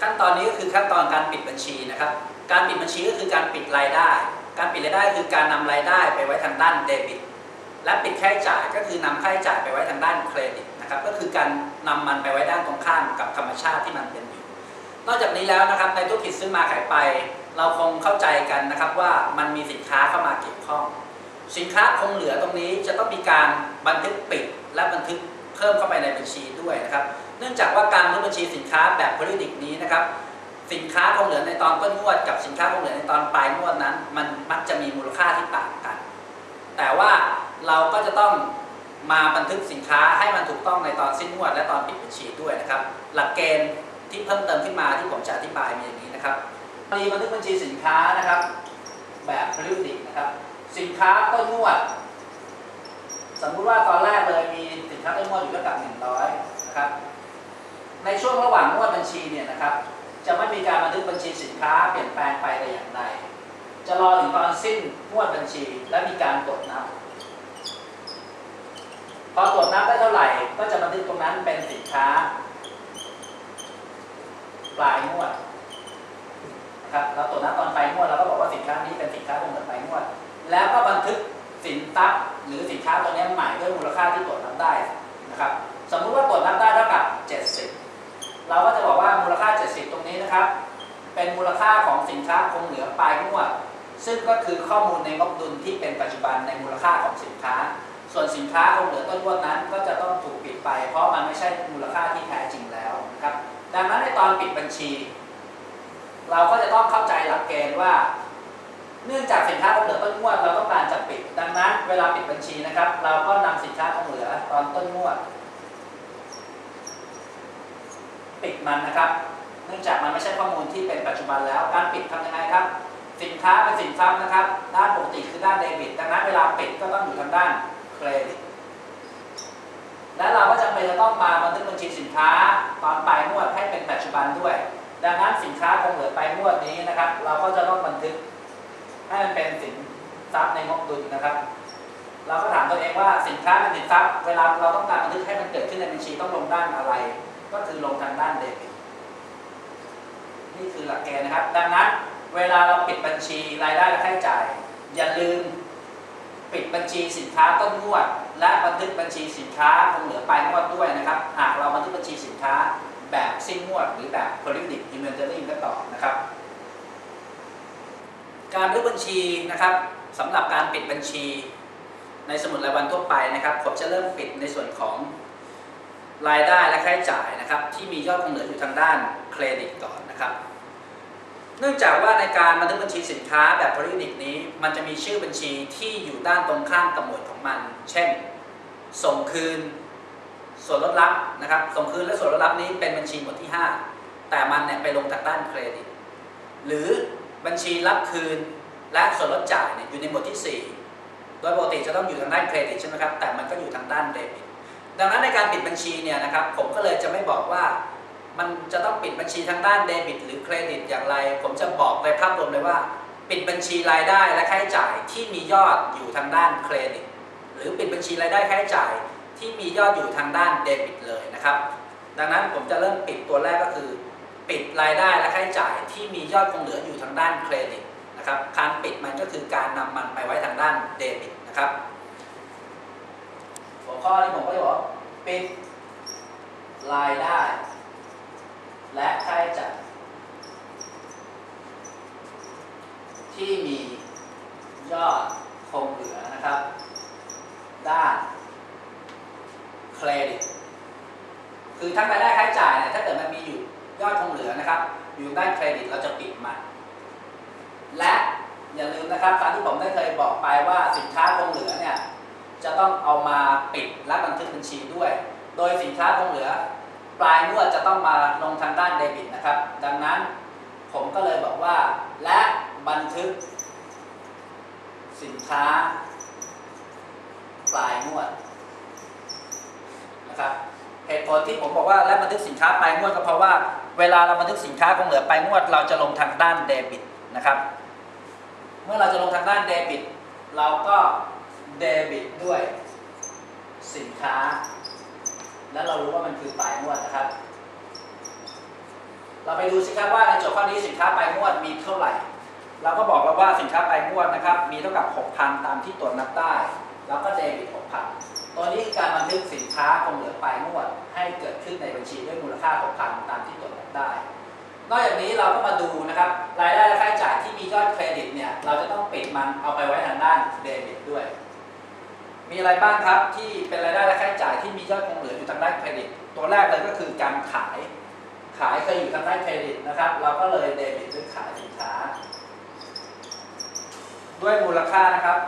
ขั้นตอนนี้ก็คือขั้นตอนการปิดบัญชีนะครับ การปิดบัญชีก็คือการปิดรายได้ การปิดรายได้คือการนำรายได้ไปไว้ทางด้านเดบิต และปิดค่าใช้จ่ายก็คือนำค่าใช้จ่ายไปไว้ทางด้านเครดิตนะครับก็คือการนำมันไปไว้ด้านตรงข้ามกับธรรมชาติที่มันเป็นอยู่ นอกจากนี้แล้วนะครับในธุรกิจซื้อมาขายไป เราคงเข้าใจกันนะครับว่ามันมีสินค้าเข้ามาเกี่ยวข้อง สินค้าคงเหลือตรงนี้จะต้องมีการบันทึกปิดและบันทึกเพิ่มเข้าไปในบัญชีด้วยนะครับ เนื่องจากว่าการบันทึกบัญชีสินค้าแบบพ e ริดิกนี้นะครับ สินค้าคงเหลือในตอนต้นงวด กับสินค้าคงเหลือในตอนปลายงวดนั้น มันมักจะมีมูลค่าที่ต่างกัน แต่ว่าเราก็จะต้องมาบันทึกสินค้าให้มันถูกต้องในตอนสิ้นงวด และตอนปิดบัญชีด้วยนะครับ หลักเกณฑ์ที่เพิ่มเติมขึ้นมาที่ผมจะอธิบายมีอย่างนี้นะครับมีบันทึกบัญชีสินค้านะครับ แบบพ e ริดิกนะครับ สินค้าต้นงวดสมมุติว่าตอนแรกเลยมีสินค้าต้นงวดอยู่ระดับ100นะครับ ในช่วงระหว่างงวดบัญชีเนี่ยนะครับ จะไม่มีการบันทึกบัญชีสินค้าเปลี่ยนแปลงไปแต่อย่างใด จะรอถึงตอนสิ้นงวดบัญชี และมีการตรวจนับ พอตรวจนับได้เท่าไหร่ ก็จะบันทึกตรงนั้นเป็นสินค้า ปลายงวดนะครับเราตรวจนับตอนปลายงวดเราก็บอกว่าสินค้านี้เป็นสินค้าตรงกับปลายงวด แล้วก็บันทึกสินทรัพย์หรือสินค้าตัวนี้ใหม่ด้วยมูลค่าที่ตรวจนับได้นะครับ สมมุติว่าตรวจนับได้เท่ากับ70 เราก็จะบอกว่ามูลค่า 70 ตรงนี้นะครับ เป็นมูลค่าของสินค้าคงเหลือปลายงวด ซึ่งก็คือข้อมูลในงบดุลที่เป็นปัจจุบันในมูลค่าของสินค้า ส่วนสินค้าคงเหลือต้นงวดนั้น ก็จะต้องถูกปิดไป เพราะมันไม่ใช่มูลค่าที่แท้จริงแล้วนะครับ ดังนั้นในตอนปิดบัญชี เราก็จะต้องเข้าใจหลักเกณฑ์ว่าเนื่องจากสินค้าคงเหลือต้นงวดเราต้องการจะปิด ดังนั้นเวลาปิดบัญชีนะครับ เราก็นำสินค้าคงเหลือตอนต้นงวด ปิดมันนะครับ เนื่องจากมันไม่ใช่ข้อมูลที่เป็นปัจจุบันแล้ว การปิดทำยังไงครับ สินค้าเป็นสินทรัพย์นะครับ ด้านปกติคือด้านเดบิต ดังนั้นเวลาปิดก็ต้องอยู่ทางด้านเครดิต และเราก็จำเป็นจะต้องมาบันทึกบัญชีสินค้าตอนปลายงวดให้เป็นปัจจุบันด้วย ดังนั้นสินค้าคงเหลือปลายงวดนี้นะครับ เราก็จะต้องบันทึกให้มันเป็นสินทรัพย์ในงบดุลนะครับ เราก็ถามตัวเองว่าสินค้าเป็นสินทรัพย์ เวลาเราต้องการบันทึกให้มันเกิดขึ้นในบัญชีต้องลงด้านอะไร ก็คือลงทางด้านเดบิตนี่คือหลักเกณฑ์นะครับ ดังนั้นเวลาเราปิดบัญชีรายได้และค่าใช้จ่าย อย่าลืมปิดบัญชีสินค้าต้นงวด และบันทึกบัญชีสินค้าคงเหลือปลายงวดด้วยนะครับ หากเราบันทึกบัญชีสินค้าแบบสิ้นงวด หรือแบบ periodic inventory ก็ต่อนะครับ การบันทึกบัญชีนะครับสำหรับการปิดบัญชีในสมุดรายวันทั่วไปนะครับผมจะเริ่มปิดในส่วนของ รายได้และค่าใช้จ่ายนะครับที่มียอดคงเหลืออยู่ทางด้านเครดิตก่อนนะครับ เนื่องจากว่าในการบันทึกบัญชีสินค้าแบบ periodic นี้ มันจะมีชื่อบัญชีที่อยู่ด้านตรงข้ามกับหมวดของมัน เช่น ส่งคืน ส่วนลดรับนะครับ ส่งคืนและส่วนลดรับนี้เป็นบัญชีหมวดที่ 5 แต่มันเนี่ยไปลงทางด้านเครดิต หรือบัญชีรับคืนและส่วนลดจ่ายเนี่ยอยู่ในหมวดที่ 4 โดยปกติจะต้องอยู่ทางด้านเครดิตใช่ไหมครับ แต่มันก็อยู่ทางด้านเดบิต ดังนั้นในการปิดบัญชีเนี่ยนะครับผมก็เลยจะไม่บอกว่ามันจะต้องปิดบัญชีทางด้านเดบิต หรือเครดิตอย่างไร ผมจะบอกในภาพรวมเลยว่า ปิดบัญชีรายได้และค่าใช้จ่ายที่มียอดอยู่ทางด้านเครดิต หรือปิดบัญชีรายได้ค่าใช้จ่ายที่มียอดอยู่ทางด้านเดบิตเลยนะครับ ดังนั้นผมจะเริ่มปิดตัวแรกก็คือ ปิดรายได้และค่าใช้จ่ายที่มียอดคงเหลืออยู่ทางด้านเครดิตนะครับการปิดมันก็คือการนำมันไปไว้ทางด้านเดบิตนะครับ หัวข้อที่ผมก็จะบอกว่าปิดรายได้ และค่าใช้จ่ายที่มียอดคงเหลือนะครับ ด้านเครดิต คือทั้งรายได้ค่าใช้จ่ายเนี่ยถ้าเกิดมันมีอยู่ยอดคงเหลือนะครับ อยู่ด้านเครดิตเราจะปิดมัน และอย่าลืมนะครับตามที่ผมได้เคยบอกไปว่าสินค้าคงเหลือเนี่ย จะต้องเอามาปิดและบันทึกบัญชีด้วย โดยสินค้าคงเหลือ ปลายงวดจะต้องมาลงทางด้านเดบิตนะครับ ดังนั้นผมก็เลยบอกว่า และบันทึก สินค้า ปลายงวดนะครับเหตุผลที่ผมบอกว่าและบันทึกสินค้าปลายงวดก็เพราะว่าเวลาเราบันทึกสินค้าคงเหลือปลายงวด เราจะลงทางด้านเดบิตนะครับ เมื่อเราจะลงทางด้านเดบิต เราก็ เดบิตด้วยสินค้า แล้วเรารู้ว่ามันคือปลายงวดนะครับ เราไปดูสิครับว่าในโจทย์ข้อนี้สินค้าปลายงวดมีเท่าไหร่ เราก็บอกแล้วว่าสินค้าปลายงวดนะครับ มีเท่ากับ 6,000 ตามที่ตรวจนับได้แล้วก็เดบิต 6,000 ตัวนี้คือการบันทึกสินค้าคงเหลือปลายงวด ให้เกิดขึ้นในบัญชีด้วยมูลค่า 6,000 ตามที่ตรวจนับได้ นอกจากนี้เราก็มาดูนะครับ รายได้และค่าใช้จ่ายที่มียอดเครดิตเนี่ย เราจะต้องปิดมันเอาไปไว้ทางด้านเดบิตด้วย มีอะไรบ้างครับที่เป็นรายได้และค่าใช้จ่ายที่มียอดคงเหลืออยู่ทางด้านเครดิต ตัวแรกเลยก็คือการขาย ขายเคยอยู่ทางด้านเครดิตนะครับ เราก็เลยเดบิตด้วยขายสินค้า ด้วยมูลค่านะครับ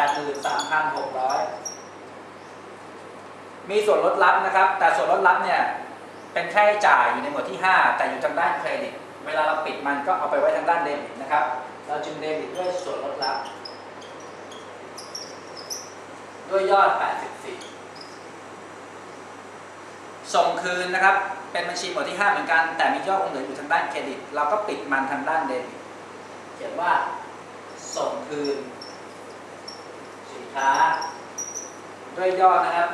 83,600 มีส่วนลดลับนะครับ แต่ส่วนลดลับเนี่ยเป็นค่าใช้จ่ายอยู่ในหมวดที่ 5 แต่อยู่ทางด้านเครดิต เวลาเราปิดมันก็เอาไปไว้ทางด้านเดบิตนะครับ เราจึงเดบิตด้วยส่วนลดลับ ด้วยยอด 84 ส่งคืนนะครับ เป็นบัญชีหมวดที่ 5 เหมือนกัน แต่มียอดคงเหลืออยู่ทางด้านเครดิต เราก็ปิดมันทางด้านเดบิต เขียนว่า ส่งคืน สินค้า ด้วยยอดนะครับ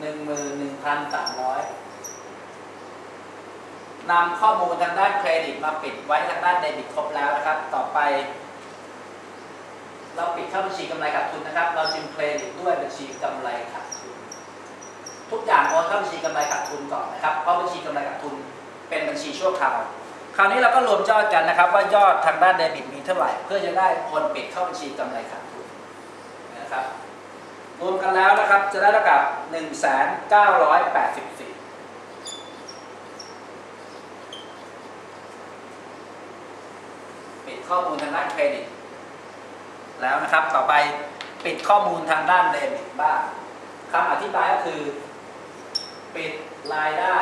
11,300นำข้อมูลทางด้านเครดิตมาปิดไว้ทางด้านเดบิตครบแล้วนะครับ ต่อไป เราปิดเข้าบัญชีกำไรขาดทุนนะครับ เราจึงเครดิตด้วยบัญชีกำไรขาดทุน ทุกอย่างโอนเข้าบัญชีกำไรขาดทุนก่อนนะครับ เพราะบัญชีกำไรขาดทุนเป็นบัญชีชั่วคราว คราวนี้เราก็รวมยอดกันนะครับ ว่ายอดทางด้านเดบิตมีเท่าไหร่ เพื่อจะได้โอนปิดเข้าบัญชีกำไรขาดทุนนะครับ รวมกันแล้วนะครับจะได้เท่ากับ1,984ปิดข้อมูลทางด้านเครดิต แล้วนะครับ ต่อไปปิดข้อมูลทางด้านเดบิตบ้างคำอธิบายก็คือ ปิดรายได้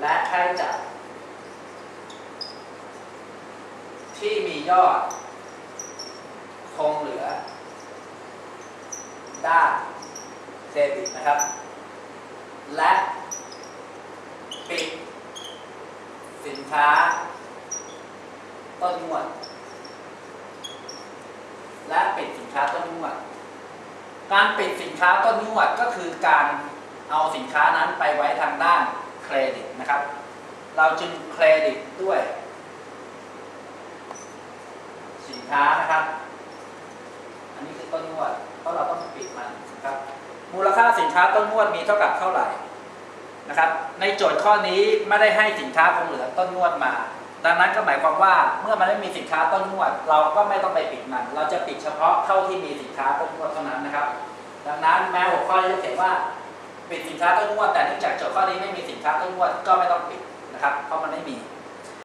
และค่าใช้จ่ายที่มียอด คงเหลือ ด้านเดบิตนะครับ และปิดสินค้า ต้นงวด และปิดสินค้าต้นงวด การปิดสินค้าต้นงวดก็คือการเอาสินค้านั้นไปไว้ทางด้านเครดิตนะครับ เราจึงเครดิตด้วย สินค้านะครับ อันนี้คือต้นงวด เพราะเราต้องปิดมันนะครับ มูลค่าสินค้าต้นงวดมีเท่ากับเท่าไหร่นะครับ ในโจทย์ข้อนี้ไม่ได้ให้สินค้าคงเหลือต้นงวดมา ดังนั้นก็หมายความว่าเมื่อมันไม่มีสินค้าต้นงวด เราก็ไม่ต้องไปปิดมัน เราจะปิดเฉพาะเท่าที่มีสินค้าต้นงวดเท่านั้นนะครับ ดังนั้นแม้หัวข้อนี้จะเขียนว่าปิดสินค้าต้นงวดแต่เนื่องจากโจทย์ข้อนี้ไม่มีสินค้าต้นงวดก็ไม่ต้องปิดนะครับ เพราะมันไม่มี